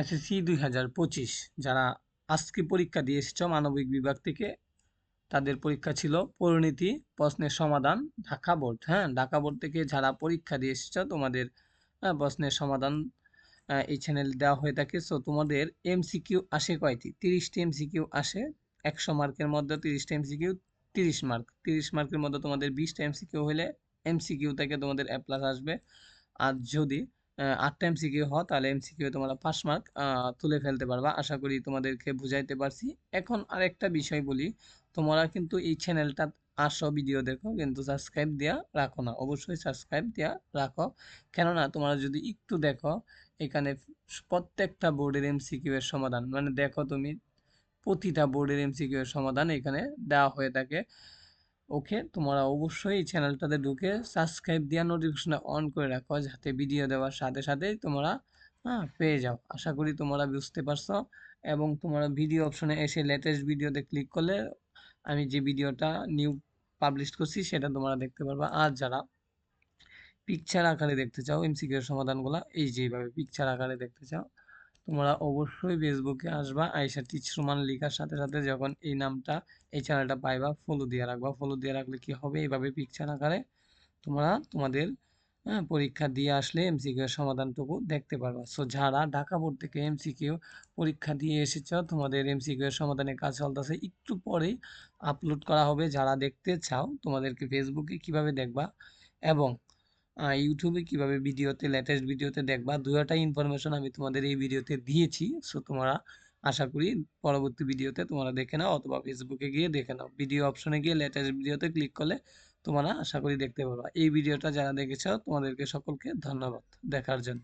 SSC দুই হাজার পঁচিশ, যারা আজকে পরীক্ষা দিয়ে এসেছ, মানবিক বিভাগ থেকে, তাদের পরীক্ষা ছিল পরিণতি প্রশ্নের সমাধান ঢাকা বোর্ড। হ্যাঁ ঢাকা বোর্ড থেকে যারা পরীক্ষা দিয়ে এসেছ, তোমাদের প্রশ্নের সমাধান এই চ্যানেল দেওয়া হয়ে থাকে। সো তোমাদের এমসিকিউ আসে কয়টি? তিরিশটি এমসিকিউ আসে, একশো মার্কের মধ্যে তিরিশটা এমসিকিউ তিরিশ মার্ক। তিরিশ মার্কের মধ্যে তোমাদের বিশটা এমসিকিউ হলে এমসিকিউ থেকে তোমাদের এ প্লাস আসবে। আর যদি আটটা এমসিকিউ হয় তাহলে এমসিকিউ তোমরা পাঁচ মার্ক তুলে ফেলতে পারবা। আশা করি তোমাদেরকে বুঝাইতে পারছি। এখন আরেকটা বিষয় বলি, তোমরা কিন্তু এই চ্যানেলটা আসো ভিডিও দেখো, কিন্তু সাবস্ক্রাইব দেওয়া রাখো না। অবশ্যই সাবস্ক্রাইব দেওয়া রাখো। কেননা তোমরা যদি একটু দেখো, এখানে প্রত্যেকটা বোর্ডের এমসিকিউ এর সমাধান। মানে দেখো তুমি, প্রতিটা বোর্ডের এমসিকিউ এর সমাধান এখানে দেওয়া হয়ে থাকে। ওকে? তোমরা অবশ্যই চ্যানেলটাতে ঢুকে সাবস্ক্রাইব দেওয়া নোটিফিকেশনটা অন করে রাখো, যাতে ভিডিও দেওয়ার সাথে সাথেই তোমরা হ্যাঁ পেয়ে যাও। আশা করি তোমরা বুঝতে পারছ এবং তোমরা ভিডিও অপশনে এসে লেটেস্ট ভিডিওতে ক্লিক করলে আমি যে ভিডিওটা নিউ পাবলিশ করছি সেটা তোমরা দেখতে পারবা। আর যারা পিকচার আকারে দেখতে চাও এমসিকিউ এর সমাধানগুলো, এই যেভাবে পিকচার আকারে দেখতে চাও তোমরা অবশ্যই ফেসবুকে আসবা আইসা টিচ রোমান লেখার সাথে সাথে যখন এই নামটা এই চ্যানেলটা পাইবা ফলো দিয়ে রাখবা। ফলো দিয়ে রাখলে কি হবে? এইভাবে পিকচার আকারে তোমরা তোমাদের হ্যাঁ, পরীক্ষা দিয়ে আসলে এমসিকিউ এর সমাধানটুকু দেখতে পারবা। সো যারা ঢাকা বোর্ড থেকে এমসিকিউ পরীক্ষা দিয়ে এসেছ তোমাদের এমসিকিউ এর সমাধানের কাজ চলতেছে। একটু পরেই আপলোড করা হবে। যারা দেখতে চাও তোমাদেরকে ফেসবুকে কীভাবে দেখবা? এবং ইউটিউবে কীভাবে ভিডিওতে লেটেস্ট ভিডিওতে দেখবা দুটাই ইনফরমেশন আমি তোমাদের এই ভিডিওতে দিয়েছি। সো তোমরা আশা করি পরবর্তী ভিডিওতে তোমরা দেখে নাও অথবা ফেসবুকে গিয়ে দেখে নাও। ভিডিও অপশনে গিয়ে লেটেস্ট ভিডিওতে ক্লিক করলে তোমরা আশা করি দেখতে পারবা। এই ভিডিওটা যারা দেখেছ, তোমাদেরকে সকলকে ধন্যবাদ। দেখার জন্য।